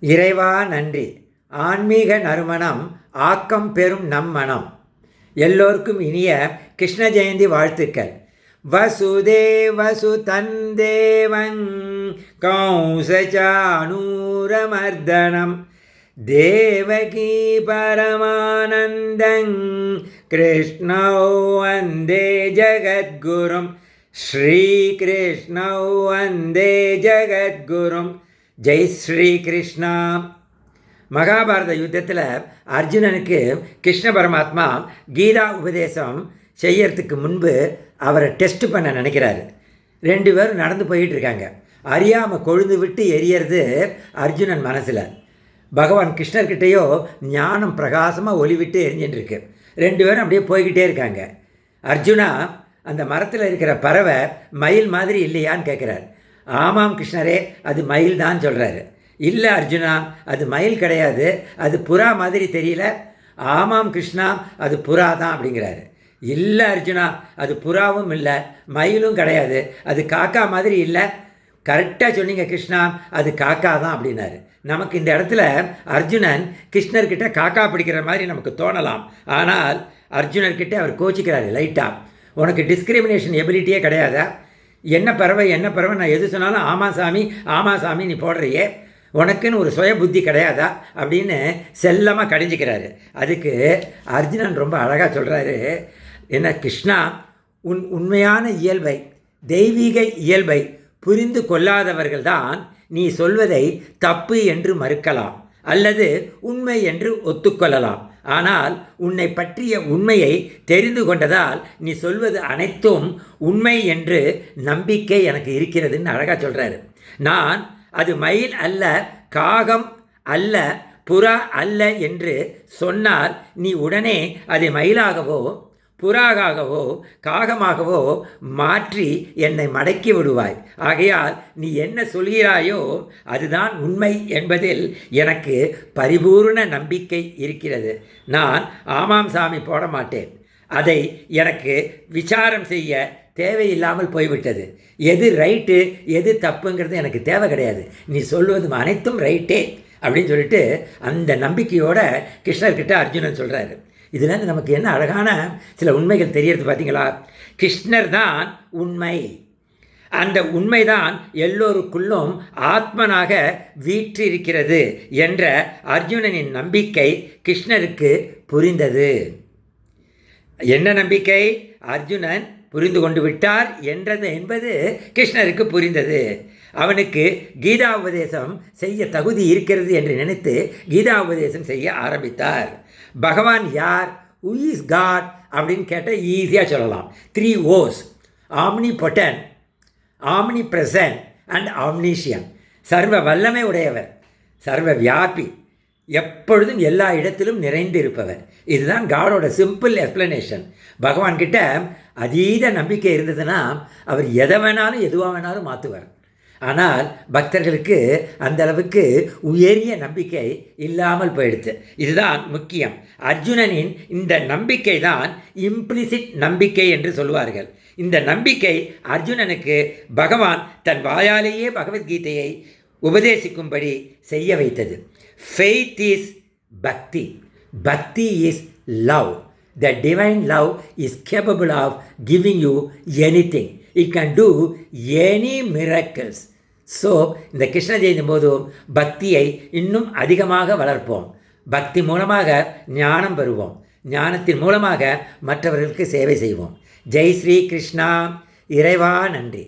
இறைவா நன்றி. ஆன்மீக நறுமணம் ஆக்கம் பெறும் நம் மனம் எல்லோருக்கும் இனிய கிருஷ்ண ஜெயந்தி வாழ்த்துக்கள். வசுதேவசு தந்தேவன் கௌசச்சானூரமர்தனம் தேவகி பரமானந்தங் கிருஷ்ணோ வந்தே ஜகத்குரும். ஸ்ரீகிருஷ்ணோ வந்தே ஜகத்குரும். ஜெய் ஸ்ரீ கிருஷ்ணா மகாபாரத யுத்தத்தில் அர்ஜுனனுக்கு கிருஷ்ண பரமாத்மா கீதா உபதேசம் செய்யறதுக்கு முன்பு அவரை டெஸ்ட் பண்ண நினைக்கிறாரு. ரெண்டு பேரும் நடந்து போயிட்டு இருக்காங்க. அறியாமல் கொழுந்து விட்டு எரியறது அர்ஜுனன் மனசில். பகவான் கிருஷ்ணர்கிட்டேயோ ஞானம் பிரகாசமாக ஒளி விட்டு எரிஞ்சுட்டு இருக்கு ரெண்டு பேரும் அப்படியே போய்கிட்டே இருக்காங்க. அர்ஜுனா அந்த மரத்தில் இருக்கிற பறவை மயில் மாதிரி இல்லையான்னு கேட்குறாரு ஆமாம் கிருஷ்ணரே அது மயில் தான் சொல்கிறாரு இல்லை அர்ஜுனா அது மயில் கிடையாது அது புறா மாதிரி தெரியல. ஆமாம் கிருஷ்ணா அது புறா தான் அப்படிங்கிறாரு. இல்லை அர்ஜுனா அது புறாவும் இல்லை மயிலும் கிடையாது அது காக்கா மாதிரி இல்லை. கரெக்டாக சொன்னீங்க கிருஷ்ணா அது காக்கா தான் அப்படின்னாரு. நமக்கு இந்த இடத்துல அர்ஜுனன் கிருஷ்ணர்கிட்ட காக்கா பிடிக்கிற மாதிரி நமக்கு தோணலாம். ஆனால் அர்ஜுனர்கிட்ட அவர் கோச்சிக்கிறாரு லைட்டாக உனக்கு டிஸ்கிரிமினேஷன் எபிலிட்டியே கிடையாதா? என்ன பறவை என்ன பறவை? நான் எது சொன்னாலும் ஆமா சாமி ஆமா சாமி நீ போடுறியே. உனக்குன்னு ஒரு சுய புத்தி கிடையாதா? அப்படின்னு செல்லமாக கடிஞ்சிக்கிறாரு. அதுக்கு அர்ஜுனன் ரொம்ப அழகாக சொல்கிறாரு என்ன கிருஷ்ணா உன் உண்மையான இயல்பை தெய்வீக இயல்பை புரிந்து கொள்ளாதவர்கள்தான் நீ சொல்வதை தப்பு என்று மறுக்கலாம் அல்லது உண்மை என்று ஒத்துக்கொள்ளலாம். ஆனால் உன்னை பற்றிய உண்மையை தெரிந்து கொண்டதால் நீ சொல்வது அனைத்தும் உண்மை என்று நம்பிக்கை எனக்கு இருக்கிறதுன்னு அழகாக சொல்கிறாரு நான் அது மயில் அல்ல காகம் அல்ல புறா அல்ல என்று சொன்னால் நீ உடனே அதை மயிலாகவோ புறாகாகவோ காகமாகவோ மாற்றி என்னை மடக்கி விடுவாய். ஆகையால் நீ என்ன சொல்கிறாயோ அதுதான் உண்மை என்பதில் எனக்கு பரிபூர்ண நம்பிக்கை இருக்கிறது. நான் ஆமாம் சாமி போட மாட்டேன் அதை எனக்கு விசாரம் செய்ய தேவையில்லாமல் போய்விட்டது. எது ரைட்டு எது தப்புங்கிறது எனக்கு தேவை கிடையாது. நீ சொல்வது அனைத்தும் ரைட்டே அப்படின்னு சொல்லிட்டு அந்த நம்பிக்கையோட கிருஷ்ணர்கிட்ட அர்ஜுனன் சொல்கிறாரு இதுலேருந்து நமக்கு என்ன அழகான சில உண்மைகள் தெரியறது பார்த்தீங்களா கிருஷ்ணர் தான் உண்மை. அந்த உண்மைதான் எல்லோருக்குள்ளும் ஆத்மனாக வீற்றிருக்கிறது என்ற அர்ஜுனனின் நம்பிக்கை கிருஷ்ணருக்கு புரிந்தது. என்ன நம்பிக்கை? அர்ஜுனன் புரிந்து கொண்டு விட்டார் என்றது என்பது கிருஷ்ணருக்கு புரிந்தது. அவனுக்கு கீதா உபதேசம் செய்ய தகுதி இருக்கிறது என்று நினைத்து கீதா உபதேசம் செய்ய ஆரம்பித்தார். பகவான் யார்? ஹூ இஸ் காட் அப்படின்னு கேட்டால் ஈஸியாக சொல்லலாம். Three O's omnipotent omnipresent and omniscient சர்வ வல்லமை உடையவர். சர்வ வியாபி. எப்பொழுதும் எல்லா இடத்திலும் நிறைந்து இருப்பவர் இதுதான் காடோட சிம்பிள் எக்ஸ்பிளனேஷன் பகவான்கிட்ட அதீத நம்பிக்கை இருந்ததுன்னா அவர் எதை வேணாலும் எதுவாக வேணாலும் மாற்றுவார் ஆனால் பக்தர்களுக்கு அந்த அளவுக்கு உயரிய நம்பிக்கை இல்லாமல் போயிடுச்சு இதுதான் முக்கியம். அர்ஜுனனின் இந்த நம்பிக்கை தான் இம்ப்ளிசிட் நம்பிக்கை என்று சொல்வார்கள். இந்த நம்பிக்கை அர்ஜுனனுக்கு பகவான் தன் வாயாலேயே பகவத்கீதையை உபதேசிக்கும்படி செய்ய வைத்தது. Faith is bhakti bhakti is love the divine love is capable of giving you anything it can do any miracles so இந்த கிருஷ்ண ஜெயந்தி போதும் பக்தியை இன்னும் அதிகமாக வளர்ப்போம். பக்தி மூலமாக ஞானம் பெறுவோம். ஞானத்தின் மூலமாக மற்றவர்களுக்கு சேவை செய்வோம். ஜெய் ஸ்ரீ கிருஷ்ணா. இறைவா நன்றி.